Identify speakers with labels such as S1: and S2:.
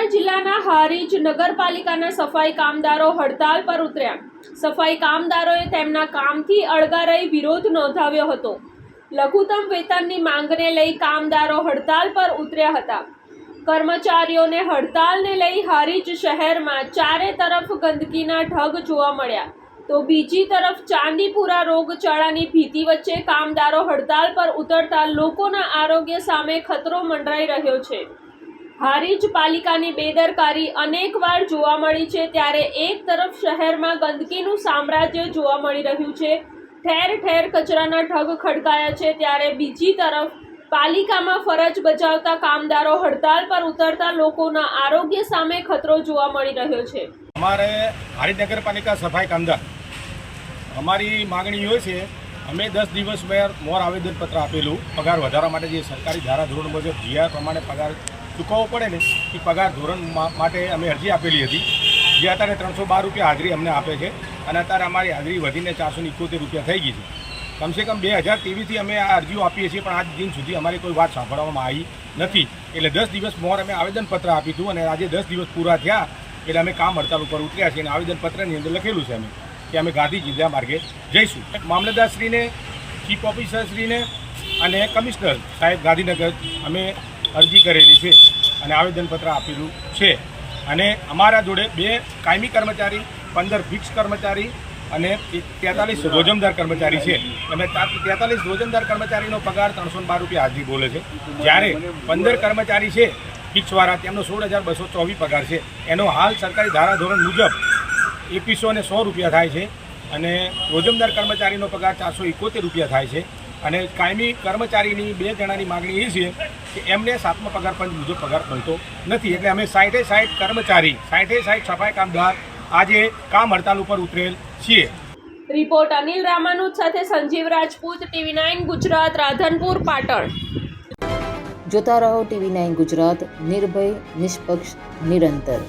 S1: પાટણ જિલ્લાના હારીજ નગરપાલિકાના સફાઈ કામદારો હડતાલ પર ઉતર્યા. સફાઈ કામદારોએ તેમના કામથી અળગા રહી વિરોધ નોંધાવ્યો હતો. લઘુત્તમ વેતનની માંગને લઈ કામદારો હડતાલ પર ઉતર્યા હતા. કર્મચારીઓને હડતાલને લઈ હારીજ શહેરમાં ચારે તરફ ગંદકીના ઢગ જોવા મળ્યા. તો બીજી તરફ ચાંદીપુરા રોગચાળાની ભીતિ વચ્ચે કામદારો હડતાલ પર ઉતરતા લોકોના આરોગ્ય સામે ખતરો મંડરાઈ રહ્યો છે. હારીજ પાલિકાની બેદરકારી અનેકવાર જોવા મળી છે, ત્યારે એક તરફ શહેરમાં ગંદકીનું સામ્રાજ્ય જોવા મળી રહ્યું છે, ઠેર ઠેર કચરાના ઢગ ખડકાયા છે, ત્યારે બીજી તરફ પાલિકામાં ફરજ બજાવતા કામદારો હડતાલ પર ઉતરતા લોકોના આરોગ્ય સામે ખતરો જોવા મળી રહ્યો છે.
S2: અમારે હારી નગરપાલિકા સફાઈ કામદાર, અમારી માગણી એ છે, અમે દસ દિવસ મેં મોર આવેદનપત્ર આપેલું, પગાર વધારા માટે જે સરકારી ધારાધોરણ મુજબ જીઆર પ્રમાણે પગાર ચૂકવવો પડે ને, એ પગાર ધોરણ માટે અમે અરજી આપેલી હતી. જે અત્યારે ત્રણસો બાર રૂપિયા હાજરી અમને આપે છે અને અત્યારે અમારી હાજરી વધીને ચારસો ઇકોતેર રૂપિયા થઈ ગઈ છે. કમસે કમ બે હજાર તેવીસથી અમે આ અરજીઓ આપીએ છીએ, પણ આજ દિન સુધી અમારી કોઈ વાત સાંભળવામાં આવી નથી. એટલે દસ દિવસ મોર અમે આવેદનપત્ર આપ્યું હતું અને આજે દસ દિવસ પૂરા થયા એટલે અમે કામ હડતાલ ઉપર ઉતર્યા છીએ અને આવેદનપત્રની અંદર લખેલું છે અમે કે અમે ગાંધી જિલ્લા માર્ગે જઈશું. મામલતદારશ્રીને, ચીફ ઓફિસરશ્રીને અને કમિશનર સાહેબ ગાંધીનગર અમે અરજી કરેલી છે અને આવેદનપત્ર આપેલું છે. અને અમારા જોડે બે કાયમી કર્મચારી, પંદર ફિક્સ કર્મચારી અને તેતાલીસ રોજમદાર કર્મચારી છે. અને તેતાલીસ રોજમદાર કર્મચારીનો પગાર ત્રણસો બાર રૂપિયા હાજરી બોલે છે. જ્યારે પંદર કર્મચારી છે, ફિક્સવાળા, તેમનો સોળ હજાર બસો ચોવીસ પગાર છે. એનો હાલ સરકારી ધારાધોરણ મુજબ એકવીસો અને સો રૂપિયા થાય છે અને રોજમદાર કર્મચારીનો પગાર ચારસો એકોતેર રૂપિયા થાય છે. અને કાયમી કર્મચારીની બે જણાની માગણી એ છે કે એમને સાતમા પગાર પંચ મુજબ પગાર મળતો નથી. એટલે અમે સાઠે સાઠ કર્મચારી સાઠે સાઠ સફાઈ કામદાર આજે કામ હડતાલ ઉપર ઉતરેલ છીએ.
S1: રિપોર્ટ અનિલ રામાનુજ સાથે સંજીવ રાજપૂત ટીવી નાઇન ગુજરાત રાધનપુર પાટણ.
S3: જોતા રહો ટીવી નાઇન ગુજરાત નિર્ભય નિષ્પક્ષ નિરંતર.